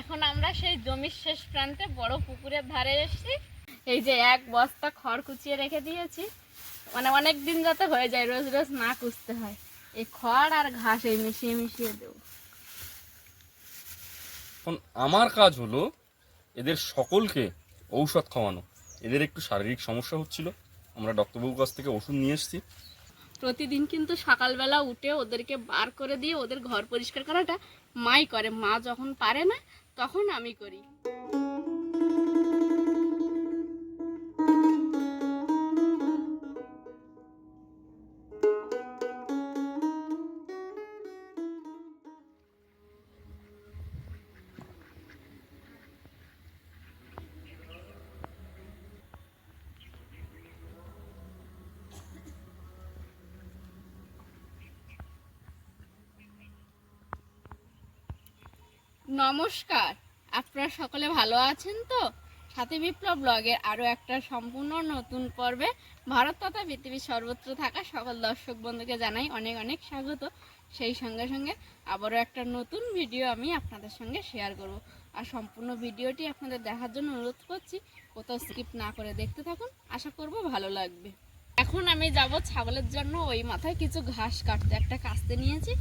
এখন আমরা সেই জমির শেষ প্রান্তে বড় পুকুরের ধারে এসেছি। এই যে এক বস্তা খড় কুচিয়ে রেখে দিয়েছি। মানে অনেক দিন যাতে হয়ে যায় রোজ রোজ না কুচতে হয়। এই খড় আর ঘাস এই মিশিয়ে মিশিয়ে দেবো। এখন আমার কাজ হলো এদের সকলকে ঔষধ খাওয়ানো। এদের একটু শারীরিক সমস্যা হচ্ছিল। আমরা ডক্টরবাবুর কাছ থেকে ওষুধ নিয়ে এসেছি। প্রতিদিন কিন্তু সকালবেলা উঠে ওদেরকে বার করে দিয়ে ওদের ঘর পরিষ্কার করাটা মাই করে। মা যখন পারে না তখন আমি করি। নমস্কার। আপনারা সকলে ভালো আছেন তো? সাথী বিপ্লব ব্লগের আরও একটা সম্পূর্ণ নতুন পর্বে ভারত তথা পৃথিবীর সর্বত্র থাকা সকল দর্শক বন্ধুকে জানাই অনেক অনেক স্বাগত। সেই সঙ্গে সঙ্গে আবারও একটা নতুন ভিডিও আমি আপনাদের সঙ্গে শেয়ার করব। আর সম্পূর্ণ ভিডিওটি আপনাদের দেখার জন্য অনুরোধ করছি, কোথাও স্কিপ না করে দেখতে থাকুন। আশা করব ভালো লাগবে। এখন আমি যাব ছাগলের জন্য ওই মাথায় কিছু ঘাস কাটতে। একটা কাস্তে নিয়েছি,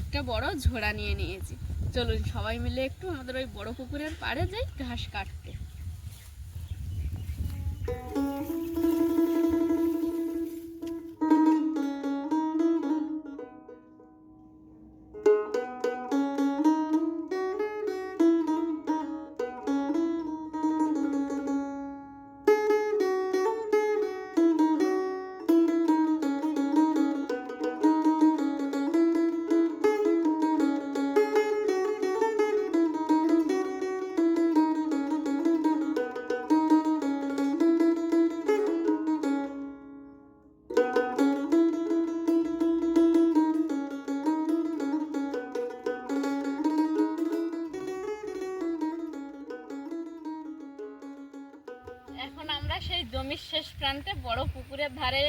একটা বড় ঝোড়া নিয়ে নিয়েছি। চলুন সবাই মিলে একটু আমাদের ওই বড় পুকুরের পাড়ে যাই ঘাস কাটতে।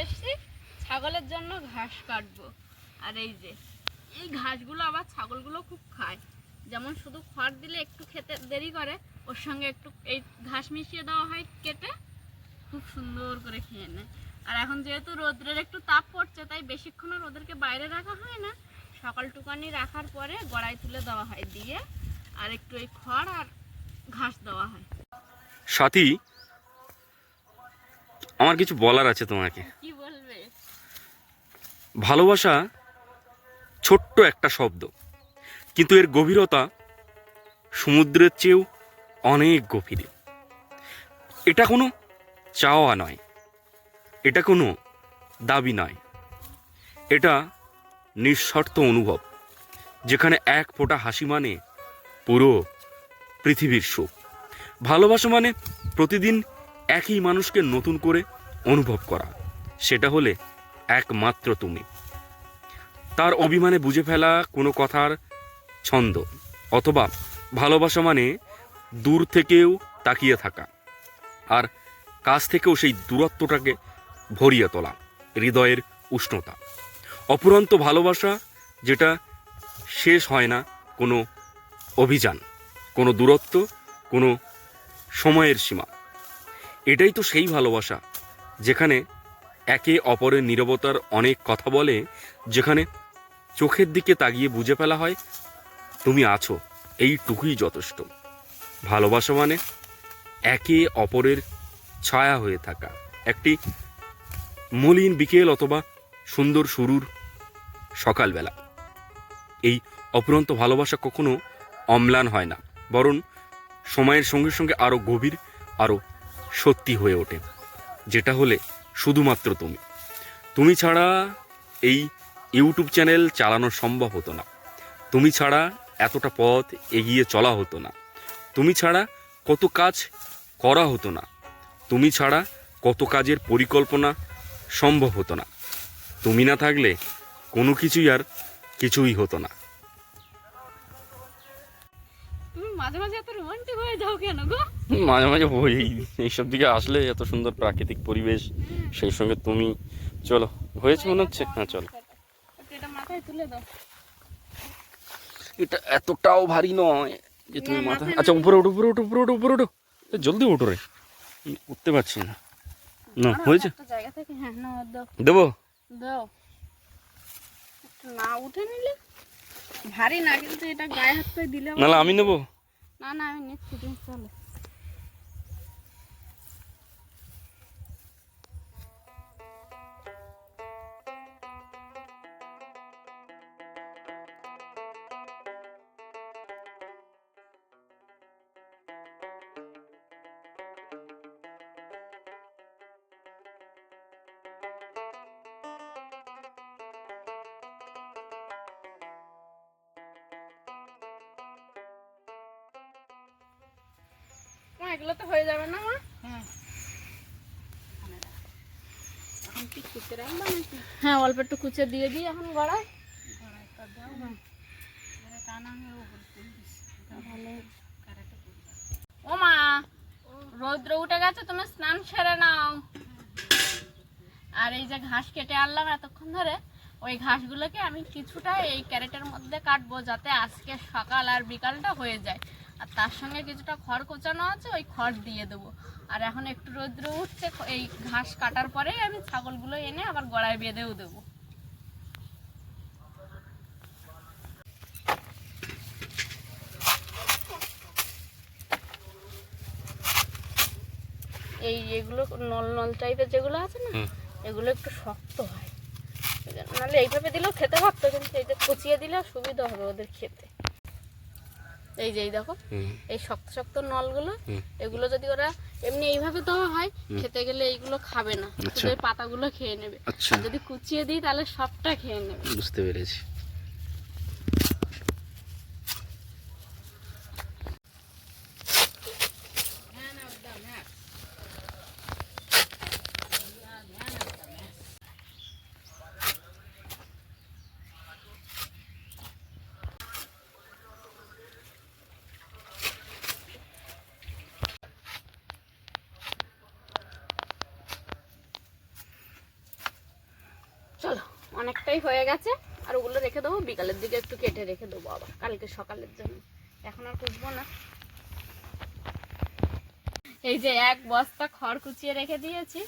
এসেছি, ছাগলের জন্য ঘাস কাটবো। আর এই যে, এই ঘাসগুলো আবার ছাগলগুলো খুব খায়। যেমন শুধু খড় দিলে একটু খেতে দেরি করে, ওর সঙ্গে একটু এই ঘাস মিশিয়ে দেওয়া হয় কেটে, খুব সুন্দর করে খেয়ে নেয়। আর এখন যেহেতু রোদ্রের একটু তাপ পড়ছে, তাই বেশিক্ষণ আর বাইরে রাখা হয় না। সকাল টুকানি রাখার পরে গড়াই তুলে দেওয়া হয় দিয়ে, আর একটু এই খড় আর ঘাস দেওয়া হয়। সাথী, আমার কিছু বলার আছে তোমাকে। ভালোবাসা ছোট্ট একটা শব্দ, কিন্তু এর গভীরতা সমুদ্রের চেয়েও অনেক গভীরে। এটা কোনো চাওয়া নয়, এটা কোনো দাবি নয়, এটা নিঃশর্ত অনুভব, যেখানে এক ফোঁটা হাসি মানে পুরো পৃথিবীর সুখ। ভালোবাসা মানে প্রতিদিন একই মানুষকে নতুন করে অনুভব করা, সেটা হলে একমাত্র তুমি। তার অভিমানে বুঝে ফেলা কোনো কথার ছন্দ, অথবা ভালোবাসা মানে দূর থেকেও তাকিয়ে থাকা, আর কাছ থেকেও সেই দূরত্বটাকে ভরিয়ে তোলা, হৃদয়ের উষ্ণতা। অপুরন্ত ভালোবাসা যেটা শেষ হয় না কোনো অভিযান, কোনো দূরত্ব, কোনো সময়ের সীমা। এটাই তো সেই ভালোবাসা যেখানে একে অপরের নীরবতার অনেক কথা বলে, যেখানে চোখের দিকে তাকিয়ে বুঝে ফেলা হয়, তুমি আছো, এইটুকুই যথেষ্ট। ভালোবাসা মানে একে অপরের ছায়া হয়ে থাকা। একটি মলিন বিকেল অথবা সুন্দর শুরুর সকালবেলা। এই অপুরন্ত ভালোবাসা কখনো অম্লান হয় না, বরং সময়ের সঙ্গে সঙ্গে আরও গভীর আরও সত্যি হয়ে ওঠে, যেটা হলে শুধুমাত্র তুমি। তুমি ছাড়া এই ইউটিউব চ্যানেল চালানো সম্ভব হতো না। তুমি ছাড়া এতটা পথ এগিয়ে চলা হতো না। তুমি ছাড়া কত কাজ করা হতো না। তুমি ছাড়া কত কাজের পরিকল্পনা সম্ভব হতো না। তুমি না থাকলে কোনো কিছুই আর কিছুই হতো না। মাঝে মাঝে এত রোমান্টিক হয়ে যাও কেন গো? মাঝে মাঝে হই এইসব দিকে আসলে এত সুন্দর প্রাকৃতিক পরিবেশ সেই সঙ্গে তুমি চলো হয়েছে মনে হচ্ছে? হ্যাঁ চলো। এটা মাথায় তুলে দাও। এটা এতটাও ভারী নয় যে তুমি মাথা আচ্ছা উপরে ওঠো উপরে ওঠো উপরে ওঠো উপরে ওঠো জলদি ওঠো রে। উঠতে পারছি না। না হয়েছে? হ্যাঁ না দেবো? দাও। না উঠে নিলে ভারী না কিন্তু এটা গায়ে হাত পায়ে দিলে নাহলে আমি নেব? না না আমি এগুলো তো হয়ে যাবে না মা। হ্যাঁ। হ্যাঁ অল্প একটু কুচে দিয়ে দিই এখন গড়ায়। ও মা রৌদ্র উঠে গেছে তুমি স্নান সেরে নাও। আর এই যে ঘাস কেটে আনলাম এতক্ষণ ধরে ওই ঘাসগুলোকে আমি কিছুটা এই ক্যারেটের মধ্যে কাটবো যাতে আজকে সকাল আর বিকালটা হয়ে যায়। তার সঙ্গে কিছুটা খড় কোচানো আছে ওই খড় দিয়ে দেবো। আর এখন একটু রৌদ্র উঠছে এই ঘাস কাটার পরেই আমি ছাগলগুলো এনে আবার গড়ায় বেঁধেও দেবো। এই এগুলো নল নল টাইপের যেগুলো আছে না এগুলো একটু শক্ত হয়। নাহলে এইভাবে দিলেও খেতে পারতো কিন্তু এই যে কুচিয়ে দিলেও সুবিধা হবে ওদের খেতে। এই যে এই দেখো এই শক্ত শক্ত নলগুলো। এগুলো যদি ওরা এমনি এইভাবে দেওয়া হয় খেতে গেলে এইগুলো খাবে না। আচ্ছা। শুধু পাতাগুলো খেয়ে নেবে। আচ্ছা। আর যদি কুচিয়ে দিই তাহলে সবটা খেয়ে নেবে। বুঝতে পেরেছি চলো অনেকটাই হয়ে গেছে আর ওগুলো রেখে দেবো বিকালের দিকে একটু কেটে রেখে দেবো আবার কালকে সকালের জন্য। এখন আর কুচবো না। এই যে এক বস্তা খড় কুচিয়ে রেখে দিয়েছি।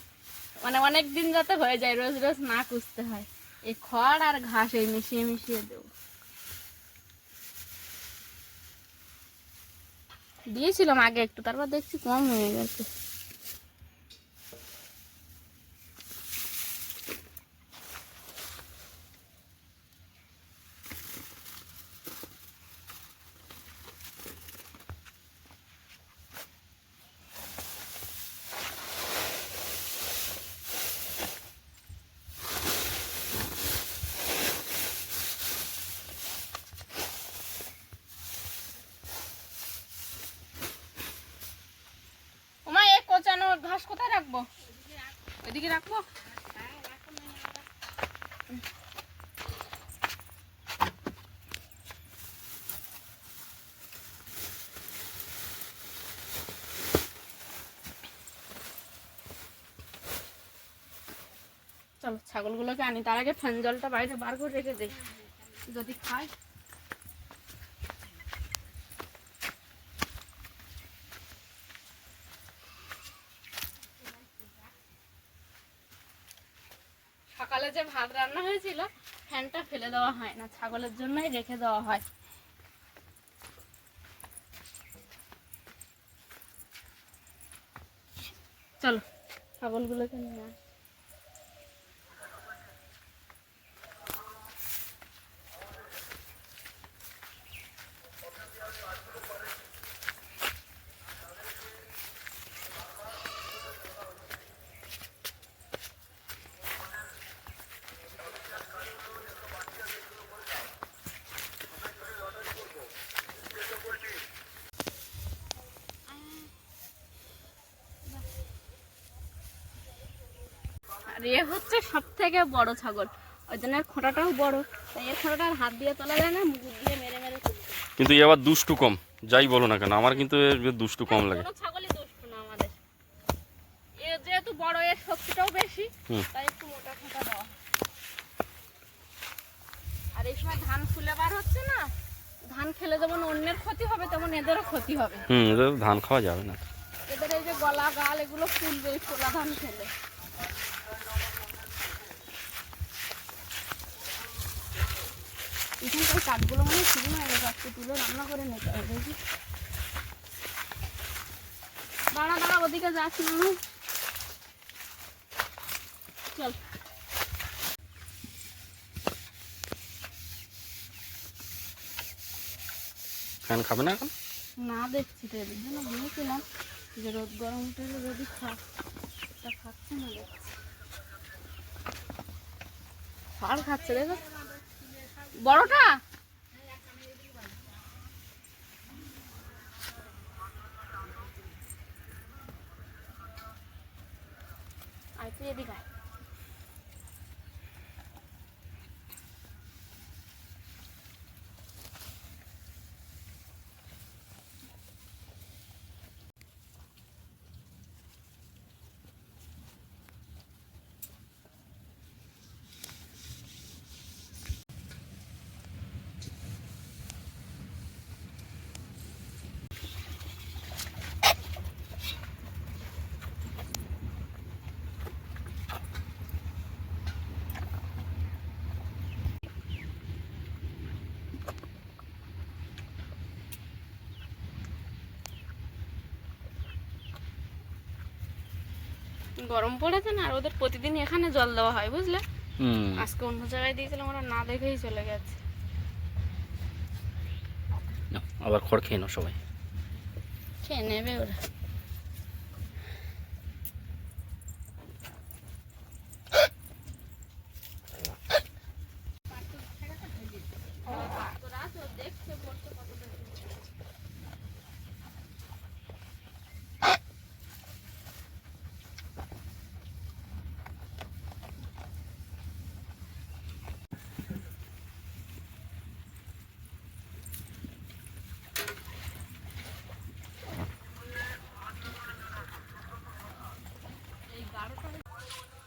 মানে অনেক দিন যাতে হয়ে যায়, রোজ রোজ না কুচতে হয়। এই খড় আর ঘাস এই মিশিয়ে মিশিয়ে দেবো। দিয়েছিলাম আগে একটু, তারপর দেখছি কম হয়ে গেছে ওমা এই কোচানো ঘাস কোথায় রাখব এদিকে রাখব? চলো ছাগলগুলোকে আনি। তার আগে ফ্যান জলটা বাইরে বার করে রেখে দিই। যদি খায়। সকালে যে ভাত রান্না হয়েছিল ফ্যানটা ফেলে দেওয়া হয় না, ছাগলের জন্যই রেখে দেওয়া হয়। চলো, ছাগলগুলোকে নিয়ে আর এ হচ্ছে সব থেকে বড় ছাগল। ওই জন্য খোঁটাটাও বড়। তাই এর খোঁটাটা হাত দিয়ে তোলা যায় না মুখ দিয়ে মেরে মেরে কিন্তু এ আবার দুষ্টু কম যাই বলো না কেন আমার কিন্তু দুষ্টু কম লাগে। ছাগলই দুষ্টু না আমাদের। এ যেহেতু বড় এর শক্তিটাও বেশি তাই একটু মোটা খোঁটা দেওয়া। আর এই সময় ধান ফুলে বার হচ্ছে না ধান খেলে যেমন অন্যের ক্ষতি হবে তেমন এদেরও ক্ষতি হবে। হুম এদের ধান খাওয়া যাবে না। এদের এই যে গলা গাল এগুলো ফুলবে ছোলা ধান খেলে। এখানকার কাঠগুলো মানে শুরু হয়ে গেছে আজকে তুলে রান্না করে নিতে হবে দেখি দাঁড়া দাঁড়া ওদিকে যাস না চল। ফ্যান খাবে না এখন? না দেখছি তো বলেছিলাম যে রোদ গরম উঠে যদি খা তা খাচ্ছে না দেখছি। ফল খাচ্ছে দেখো। বড়টা? আর তুই এদিকে গরম পড়েছে না আর ওদের প্রতিদিন এখানে জল দেওয়া হয় বুঝলে? আজকে অন্য জায়গায় দিয়েছিলাম ওরা না দেখেই চলে গেছে। আবার খড় খেয়ে নাও সবাই। খেয়ে নেবে ওরা।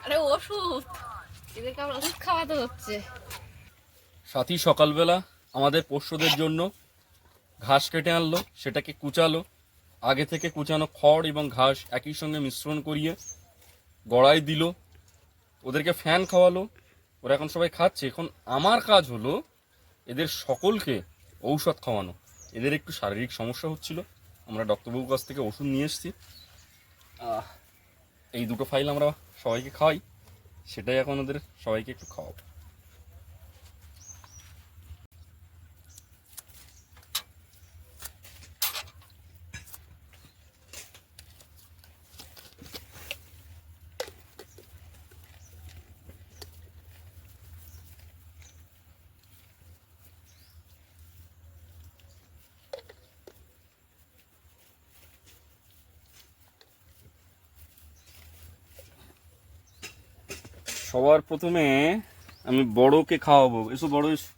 আরে ওষুধ। এদেরকে ওষুধ খাওয়াতে হচ্ছে। সাথী, সকালবেলা আমাদের পোষ্যদের জন্য ঘাস কেটে আনলো, সেটাকে কুচালো। আগে থেকে কুচানো খড় এবং ঘাস একই সঙ্গে মিশ্রণ করিয়ে গড়াই দিল। ওদেরকে ফ্যান খাওয়ালো। ওরা এখন সবাই খাচ্ছে। এখন আমার কাজ হলো এদের সকলকে ঔষধ খাওয়ানো। এদের একটু শারীরিক সমস্যা হচ্ছিল। আমরা ডক্টরবাবুর কাছ থেকে ওষুধ নিয়ে এসেছি। এই দুটো ফাইল আমরা সবাইকে খাওয়াই সেটাই এখন ওদের সবাইকে একটু খাওয়াবো। সবার প্রথমে আমি বড়কে খাওয়াবো। এসো বড় এসো।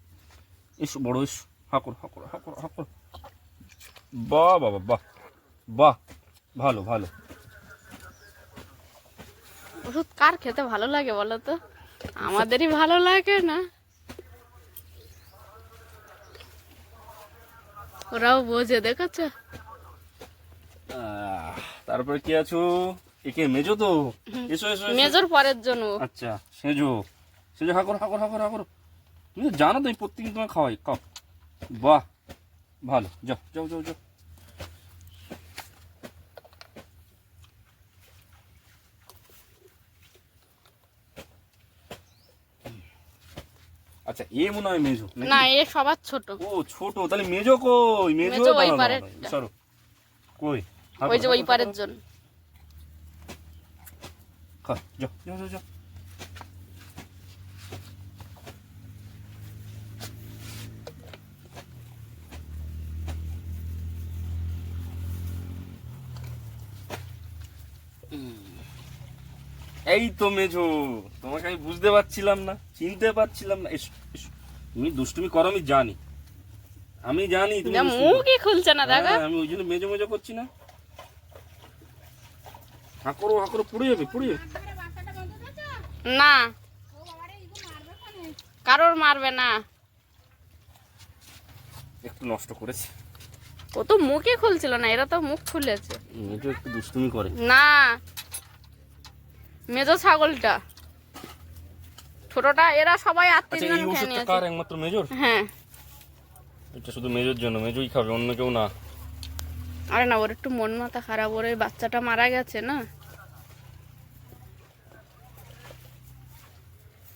এসো বড় এসো। হাকর হাকর হাকর হাকর বাহ বাবা বাহ বাহ। ভালো ভালো। ওষুধ কার খেতে ভালো লাগে বলো তো? আমাদেরই ভালো লাগে না? ওরাও বোঝে দেখেছ? আহ, তারপরে কি আছো? একে মেজো তো? এসো এসো। মেজর পরের জন্য। আচ্ছা। সেজো সেজো হাকর হাকর হাকর হাকর তুমি তো জানো তো আমি প্রত্যেকদিন তোমায় খাওয়াই খাও। বাহ ভালো যাও যাও যাও যাও। আচ্ছা এ মনে হয় মেজো না এ সবার ছোট। ও ছোট তাহলে মেজো কই? মেজো ওই দাঁড়াও, সরো কই? ওই যে ওই পারের জন্য খা যাও যাও যাও। এই তো মেঝো তোমাকে আমি বুঝতে পারছিলাম না চিনতে পারছিলাম না। তুমি দুষ্টুমি করো আমি জানি। আমি জানি তুমি। মুখই খুলছে না দেখা। হ্যাঁ, আমি ওই জন্য মেজো মেজো করছি না। হাঁকড়ো হাঁকড়ো পড়ে যাবে পড়ে যাবে না। কারোর মারবে না। একটু নষ্ট করেছে। ও তো মুখই খুলছিল না এরা তো মুখ খুলেছে। একটু দুষ্টুমি করে। না। মেজো ছাগলটা। ছোটটা এরা সবাই আচ্ছা আত্মীয় এই খেয়ে নিয়েছে। কার একমাত্র মেজর? হ্যাঁ। এটা শুধু মেজর জন্য মেজই খাবে অন্য কেউ না। আরে না ওর একটু মন মাথা খারাপ ওর ওই বাচ্চাটা মারা গেছে না?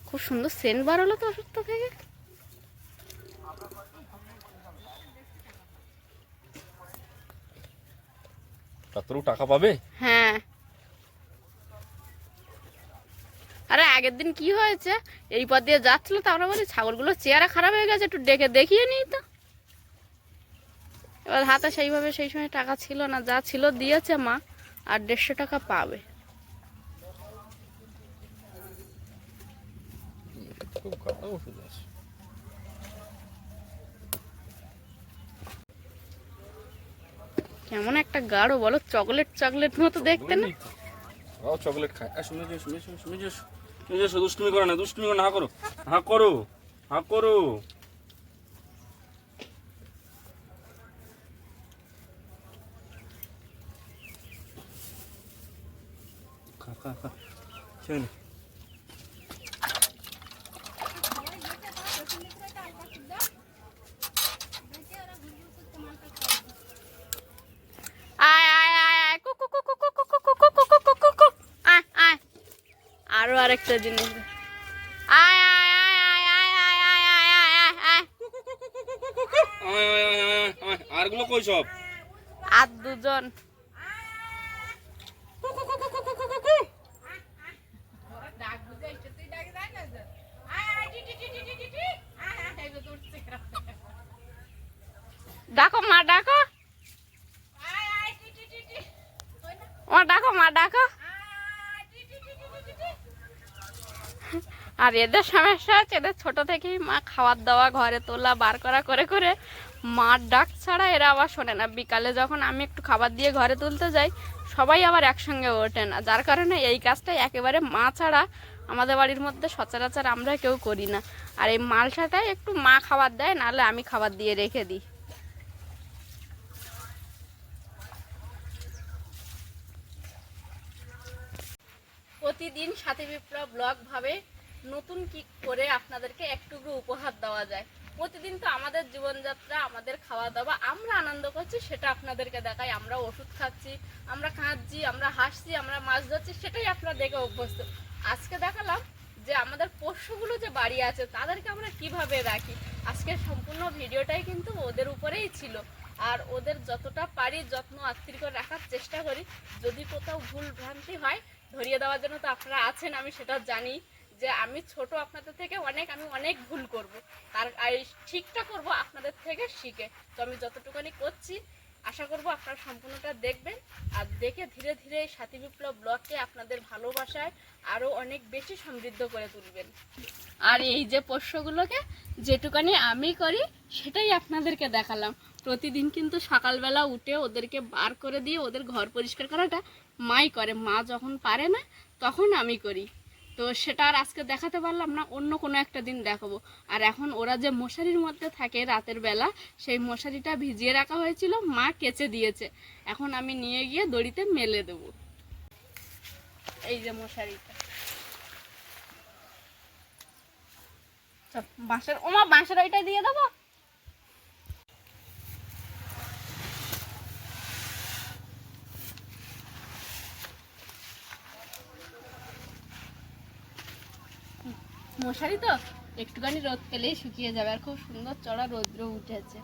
খুব সুন্দর সেন্ট বার হলো তো ওষুধটা থেকে টাকা পাবে? হ্যাঁ। আরে আগের দিন কি হয়েছে? এই পথ দিয়ে যাচ্ছিল তো আমরা বলি ছাগলগুলো চেহারা খারাপ হয়ে গেছে একটু ডেকে দেখিয়ে নিই তো। এবার হাতে সেইভাবে সেই সময় টাকা ছিল না যা ছিল দিয়েছে মা আর দেড়শো টাকা পাবে। কেমন একটা গাঢ় বলো চকলেট চকলেট মতো দেখতে না? চকলেট খায় শুনে যাও শুনে শুনে যাও শুনে যাও দুষ্টুমি করো না দুষ্টুমি করো না হা করো হা করো হা করো খা খা খা আরেকটা জিনিস দে। আয় আয় আয় আয় আয় আয় আয় আয় আয় আয় আয় আয়, আয়, আয়, আয়, আয়। আরগুলো কই সব আর দুজন ডাকো মা ডাকো ও ডাকো মা ডাকো আর এদের সমস্যা হচ্ছে এদের ছোট থেকেই মা খাওয়ার দাওয়া, ঘরে তোলা, বার করা, করে করে মার ডাক ছাড়া এরা আবার শোনে না। বিকালে যখন আমি একটু খাবার দিয়ে ঘরে তুলতে যাই, সবাই আবার একসঙ্গে ওঠে না। যার কারণে এই কাজটাই একেবারে মা ছাড়া আমাদের বাড়ির মধ্যে সচরাচর আমরা কেউ করি না। আর এই মালসাটাই একটু মা খাবার দেয়, নাহলে আমি খাবার দিয়ে রেখে দিই। প্রতিদিন সাথী বিপ্লব ব্লগ ভাবে নতুন কি করে আপনাদেরকে একটুকু উপহার দেওয়া যায়? প্রতিদিন তো আমাদের জীবনযাত্রা, আমাদের খাওয়া দাওয়া আমরা আনন্দ করছি, সেটা আপনাদেরকে দেখাই। আমরা ওষুধ খাচ্ছি, আমরা কাঁদছি আমরা হাসছি, আমরা মাছ ধরছি, সেটাই আপনারা দেখে অভ্যস্ত। আজকে দেখালাম যে আমাদের পোষ্যগুলো যে বাড়ি আছে, তাদেরকে আমরা কীভাবে রাখি? আজকের সম্পূর্ণ ভিডিওটাই কিন্তু ওদের উপরেই ছিল। আর ওদের যতটা পারি যত্ন আত্মীর করে রাখার চেষ্টা করি। যদি কোথাও ভুল ভ্রান্তি হয়, ধরিয়ে দেওয়ার জন্য তো আপনারা আছেন, আমি সেটা জানি। যে আমি ছোট আপনাদের থেকে অনেক, আমি অনেক ভুল করব। তার ঠিকটা করব আপনাদের থেকে শিখে। তো আমি যতটুকুনি করছি, আশা করব আপনারা সম্পূর্ণটা দেখবেন। আর দেখে ধীরে ধীরে এই সাথী বিপ্লব ব্লগকে আপনাদের ভালোবাসায় আরও অনেক বেশি সমৃদ্ধ করে তুলবেন। আর এই যে পোষ্যগুলোকে যেটুকানি আমি করি, সেটাই আপনাদেরকে দেখালাম। প্রতিদিন কিন্তু সকালবেলা উঠে ওদেরকে বার করে দিয়ে ওদের ঘর পরিষ্কার করাটা মাই করে। মা যখন পারে না, তখন আমি করি। তো সেটা আর আজকে দেখাতে পারলাম না, অন্য কোনো একটা দিন দেখাবো। আর এখন ওরা যে মশারির মধ্যে থাকে রাতের বেলা, সেই মশারিটা ভিজিয়ে রাখা হয়েছিল, মা কেচে দিয়েছে। এখন আমি নিয়ে গিয়ে দড়িতে মেলে দেবো। এই যে মশারিটা। বাঁশের ওমা, বাঁশের ওইটা দিয়ে দেবো? মশারি তো একটুখানি রোদ পেলেই শুকিয়ে যাবে আর খুব সুন্দর চড়া রৌদ্র উঠেছে।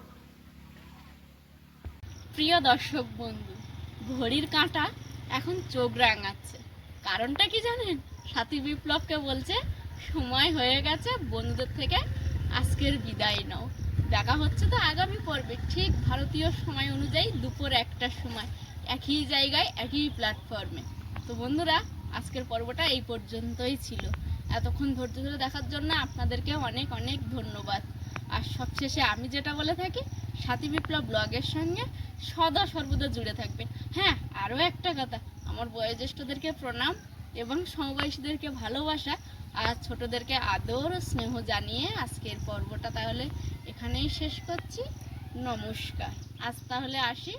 প্রিয় দর্শক বন্ধু, ঘড়ির কাঁটা এখন চোখ রাঙাচ্ছে। কারণটা কি জানেন? সাথী বিপ্লবকে বলছে, সময় হয়ে গেছে, বন্ধুদের থেকে আজকের বিদায় নাও। দেখা হচ্ছে তো আগামী পর্বে। ঠিক ভারতীয় সময় অনুযায়ী দুপুর একটার সময়, একই জায়গায়, একই প্ল্যাটফর্মে তো বন্ধুরা, আজকের পর্বটা এই পর্যন্তই ছিল। এতক্ষণ ধৈর্য ধরে দেখার জন্য আপনাদেরকে অনেক অনেক ধন্যবাদ। আর সবশেষে আমি যেটা বলে থাকি, সাথী বিপ্লব ব্লগের সঙ্গে সদা সর্বদা জুড়ে থাকবেন। হ্যাঁ আরও একটা কথা, আমার বয়োজ্যেষ্ঠদেরকে প্রণাম এবং সমবয়সীদেরকে ভালোবাসা, আর ছোটদেরকে আদর ও স্নেহ জানিয়ে আজকের পর্বটা তাহলে এখানেই শেষ করছি। নমস্কার। আজ তাহলে আসি।